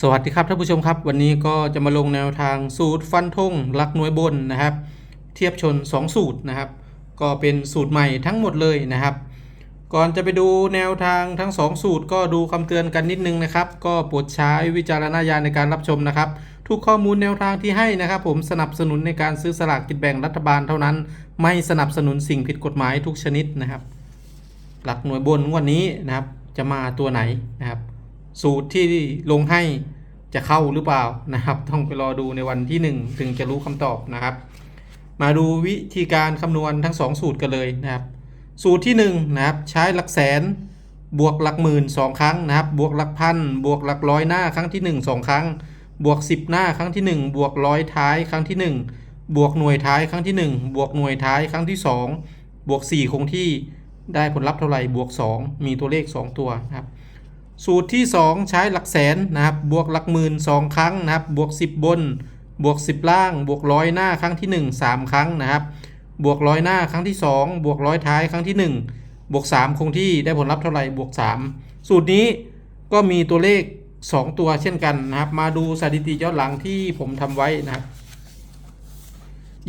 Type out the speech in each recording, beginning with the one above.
สวัสดีครับท่านผู้ชมครับ วันนี้ก็จะมาลงแนวทางสูตรฟันธงหลักหน่วยบนนะครับ เทียบชน 2 สูตรนะครับ ก็เป็นสูตรใหม่ทั้งหมดเลยนะครับ ก่อนจะไปดูแนวทางทั้ง 2 สูตร ก็ดูคำเตือนกันนิดนึงนะครับ ก็โปรดใช้วิจารณญาณในการรับชมนะครับ ทุกข้อมูลแนวทางที่ให้นะครับ ผมสนับสนุนในการซื้อสลากกินแบ่งรัฐบาลเท่านั้น ไม่สนับสนุนสิ่งผิดกฎหมายทุกชนิดนะครับ หลักหน่วยบนงวดนี้นะครับจะมาตัวไหนนะครับ สูตรที่ลงให้จะเข้าหรือเปล่านะครับ ต้องไปรอดูในวันที่ 1 ถึงจะรู้คำตอบนะครับ มาดูวิธีการคำนวณทั้ง 2 สูตรกันเลยนะครับ สูตรที่1นะครับใช้หลักแสนบวกหลักหมื่นสองครั้งนะครับบวกหลักพันบวกหลักร้อยหน้าครั้งที่ 1 2 ครั้ง บวก 10 หน้าครั้งที่ 1 บวกร้อยท้ายครั้งที่ 1 บวกหน่วยท้ายครั้งที่ 1 บวกหน่วยท้ายครั้งที่ 2 บวก 4 คงที่ได้ผลลัพธ์เท่าไหร่บวก 2 มีตัวเลข 2 ตัวนะครับ สูตรที่ 2 ใช้หลักแสนนะครับบวกหลักหมื่น2ครั้งนะครับบวก 10 บน บวก 10 ล่าง บวกร้อยหน้าครั้งที่ 1 3 ครั้งนะครับ บวกร้อยหน้าครั้งที่ 2 บวกร้อยท้ายครั้งที่ 1 บวก 3 คงที่ได้ผลลัพธ์เท่าไหร่บวก 3 สูตรนี้ก็มีตัวเลข 2 ตัวเช่นกันนะครับ มาดูสถิติย้อนหลังที่ผมทำไว้นะครับ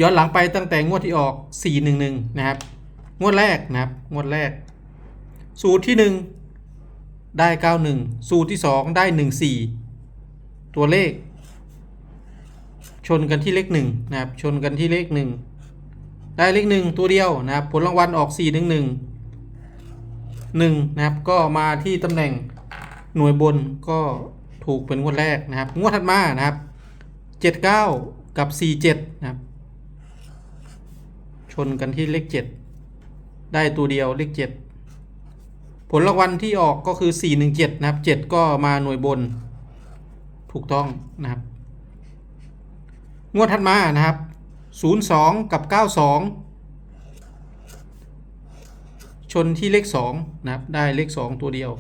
ย้อนหลังไปตั้งแต่งวดที่ออก 411 นะครับ งวดแรกนะครับ งวดแรก สูตรที่ 1 ได้ 91 สูตรที่ 2 ได้ 14 ตัวเลข ชนกันที่เลข1นะครับ ชนกันที่เลข 1 ได้เลข 1 ตัวเดียวนะครับ ผลรางวัลออก 4 1 1 1นะครับ ก็มาที่ตำแหน่งหน่วยบนก็ถูกเป็นงวดแรกนะครับ งวดถัดมานะครับ 79 กับ 47 นะครับ ชนกันที่เลข 7 ได้ตัวเดียวเลข 7 ผลรางวัลที่ออกก็คือ 417 นะครับ 7 ก็มาหน่วยบน ถูกต้องนะครับ งวดถัดมานะครับ 02 กับ 92 ชนที่เลข 2 นะครับ ได้เลข 2 ตัวเดียว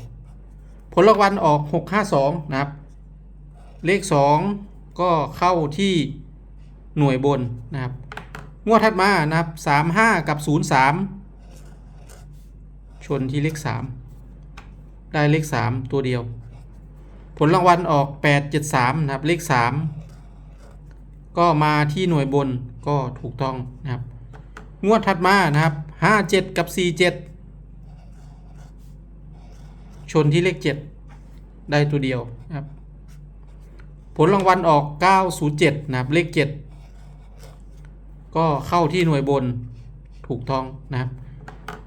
ผลรางวัลออก 652 นะครับ เลข 2 ก็เข้าที่หน่วยบนนะครับ งวดถัดมานะครับ 35 กับ 03 ชนที่เลข3ได้เลข3ตัวเดียว ผลรางวัลออก873นะครับเลข3ก็มาที่หน่วยบนก็ถูกต้องนะครับ งวดถัดมานะครับ57กับ47ชนที่เลข7ได้ตัวเดียวนะครับ ผลรางวัลออก 907 นะครับ เลข 7 ก็เข้าที่หน่วยบนถูกต้องนะครับ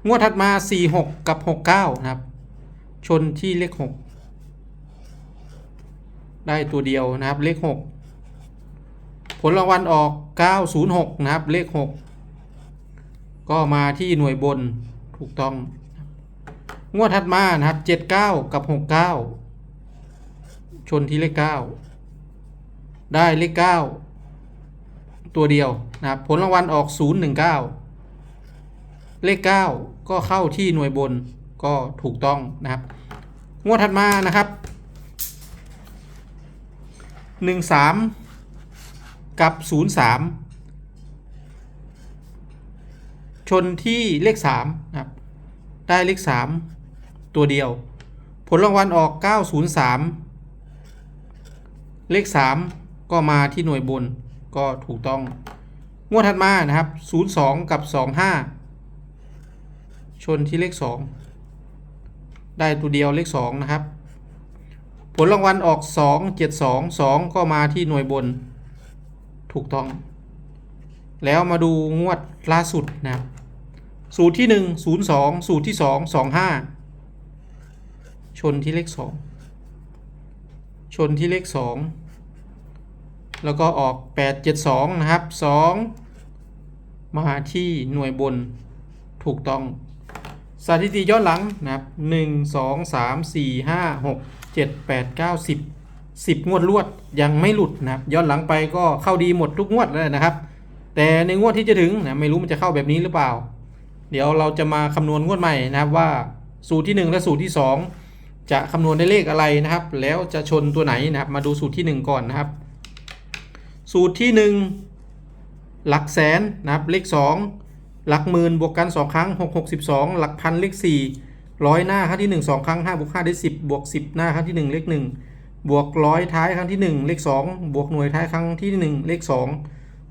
งวดถัดมา 46 กับ 69 นะครับ ชนที่เลข 6 ได้ตัวเดียวนะครับ เลข 6 ผลรางวัลออก 906 นะครับ เลข 6 ก็มาที่หน่วยบนถูกต้อง งวดถัดมานะครับ 79 กับ 69 ชนที่เลข 9 ได้เลข 9 ตัวเดียวนะครับ ผลรางวัลออก 019 เลข 9 ก็เข้าที่หน่วยบนก็ถูกต้องนะครับ งวดถัดมานะครับ 13 กับ 03 ชนที่เลข3นะครับ ได้เลข 3 ตัวเดียว ผลรางวัลออก 903 เลข 3 ก็มาที่หน่วยบนก็ถูกต้อง งวดถัดมานะครับ 02 กับ 25 ชนที่เลข 2 ได้ตัวเดียวเลข 2 นะครับ ผลรางวัลออก 2 7 2 2 ก็มาที่หน่วยบน ถูกต้อง แล้วมาดูงวดล่าสุดนะครับสูตรที่ 1 0 2 สูตรที่ 2 2 5 ชนที่เลข 2 ชนที่เลข 2 แล้วก็ออก 8 7 2 นะครับ 2 มาที่หน่วยบนถูกต้อง สถิติย้อนหลังนะครับ1 2 3 4 5 6 7 8 9 10 10งวดรวดยังไม่หลุดนะครับย้อนหลังไปก็เข้าดีหมดทุกงวดเลยนะครับ แต่ในงวดที่จะถึงนะไม่รู้มันจะเข้าแบบนี้หรือเปล่า เดี๋ยวเราจะมาคำนวณงวดใหม่นะครับว่าสูตรที่ 1 และสูตรที่ 2 จะคำนวณได้เลขอะไรนะครับ แล้วจะชนตัวไหนนะครับ มาดูสูตรที่ 1 ก่อนนะครับ สูตรที่ 1 หลักแสนนะครับเลข 2 หลักหมื่นบวกกัน 2 ครั้ง 6 6 12 หลักพันเลข4ร้อยหน้าครั้งที่ 1 2 ครั้ง5บวก5ได้10 บวก 10 หน้าครั้งที่ 1 เลข 1 บวกร้อยท้ายครั้งที่หนึ่งเลขสองบวกหน่วยท้ายครั้งที่หนึ่งเลขสอง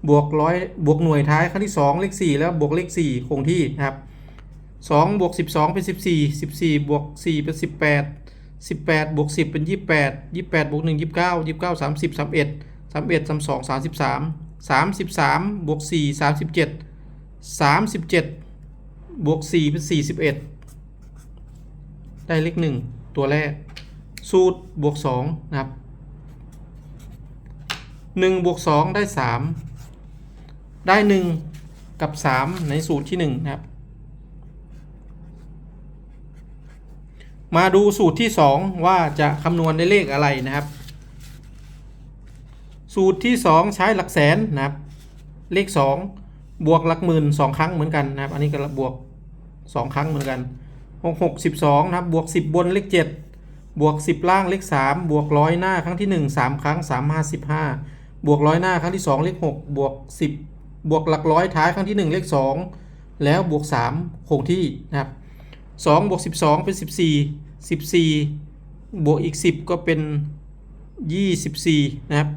บวกร้อยบวกหน่วยท้ายครั้งที่สองเลขสี่แล้วบวกเลขสี่คงที่นะครับสองบวกสิบสองเป็นสิบสี่สิบสี่บวกสี่เป็นสิบแปดสิบแปดบวกสิบเป็นยี่สิบแปดยี่สิบแปดบวกหนึ่งยี่สิบเก้ายี่สิบเก้าสามสิบสามสามเอ็ดสามสองสามสิบสามสามสิบสามบวกสี่สามสิบเจ็ดสามสิบเจ็ดบวกสี่เป็นสี่สิบเอ็ดได้เลขหนึ่งตัวแรก สูตรบวกสองนะครับหนึ่งบวกสองได้สามได้หนึ่งกับสามในสูตรที่หนึ่งนะครับ มาดูสูตรที่สองว่าจะคำนวณได้เลขอะไรนะครับ สูตรที่สองใช้หลักแสนนะครับ เลขสอง บวกหลักหมื่นสองครั้งเหมือนกันนะครับ อันนี้ก็บวกสองครั้งเหมือนกันหกหกสิบสองนะครับ บวกสิบบนเลขเจ็ดบวก10ล่างเลข3บวกร้อยหน้าครั้งที่1 3ครั้ง3 5 15บวกร้อยหน้าครั้งที่2เลข6บวก10บวกหลักร้อยท้ายครั้งที่1เลข2แล้วบวก3คงที่นะครับ2บวก12เป็น14 14บวกอีก10ก็เป็น24นะครับ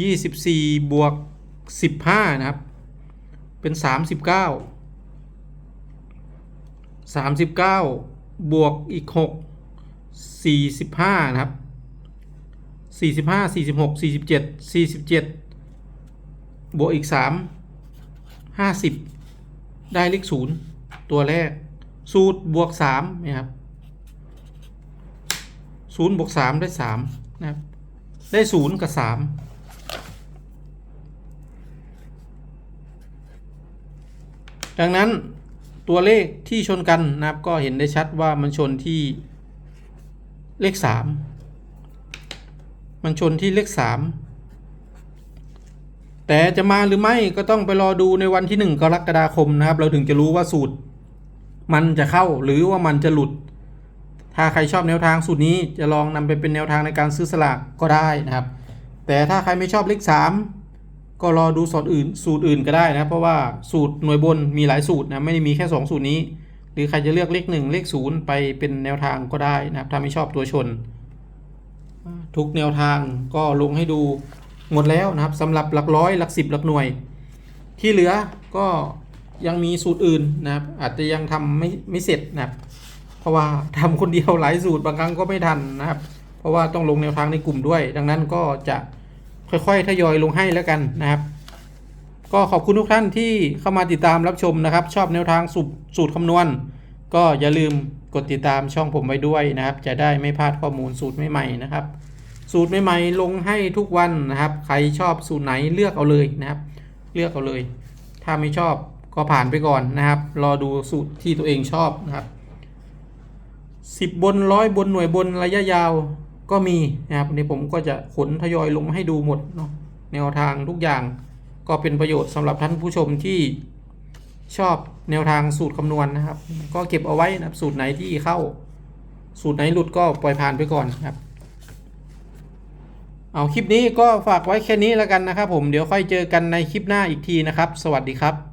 24 24บวก 15นะครับ เป็น39 39บวกอีก6 45นะครับ45 46 47 47บวกอีก3 50ได้เลข0ตัวแรก สูตรบวก3นะครับ0บวก3ได้3นะครับ ได้0กับ3 ดังนั้นตัวเลขที่ชนกันนะครับก็เห็นได้ชัดว่ามันชนที่เลขสามมันชนที่เลขสามแต่จะมาหรือไม่ก็ต้องไปรอดูในวันที่หนึ่งกรกฎาคมนะครับ เราถึงจะรู้ว่าสูตร มันจะเข้าหรือว่ามันจะหลุด ถ้าใครชอบแนวทางสูตรนี้จะลองนำไปเป็นแนวทางในการซื้อสลากก็ได้นะครับ แต่ถ้าใครไม่ชอบเลขสาม ก็รอดูสูตรอื่นสูตรอื่นก็ได้นะเพราะว่าสูตรหน่วยบนมีหลายสูตรนะไม่ได้มีแค่ 2 สูตรนี้ หรือใครจะเลือกเลข 1 เลข 0 ไปเป็นแนวทางก็ได้นะครับถ้าไม่ชอบตัวชน ทุกแนวทางก็ลงให้ดูหมดแล้วนะครับสำหรับหลักร้อยหลักสิบหลักหน่วย ที่เหลือก็ยังมีสูตรอื่นนะครับอาจจะยังทำไม่ไม่เสร็จนะครับเพราะว่าทำคนเดียวหลายสูตรบางครั้งก็ไม่ทันนะครับ เพราะว่าต้องลงแนวทางในกลุ่มด้วย ดังนั้นก็จะ ค่อยๆทยอยลงให้แล้วกันนะครับ ก็ขอบคุณทุกท่านที่เข้ามาติดตามรับชมนะครับ ชอบแนวทางสูตรสูตรคำนวณ ก็อย่าลืมกดติดตามช่องผมไว้ด้วยนะครับ จะได้ไม่พลาดข้อมูลสูตรใหม่ๆนะครับ สูตรใหม่ๆลงให้ทุกวันนะครับ ใครชอบสูตรไหนเลือกเอาเลยนะครับ เลือกเอาเลย ถ้าไม่ชอบก็ผ่านไปก่อนนะครับ รอดูสูตรที่ตัวเองชอบนะครับสิบบนร้อยบนหน่วยบนระยะยาว ก็มีนะครับในผมก็จะขนทยอยลงมาให้ดูหมดเนาะแนวทางทุกอย่างก็เป็นประโยชน์สำหรับท่านผู้ชมที่ชอบแนวทางสูตรคำนวณนะครับ ก็เก็บเอาไว้นะครับสูตรไหนที่เข้า สูตรไหนหลุดก็ปล่อยผ่านไปก่อนครับ เอาคลิปนี้ก็ฝากไว้แค่นี้แล้วกันนะครับผมเดี๋ยวค่อยเจอกันในคลิปหน้าอีกทีนะครับ สวัสดีครับ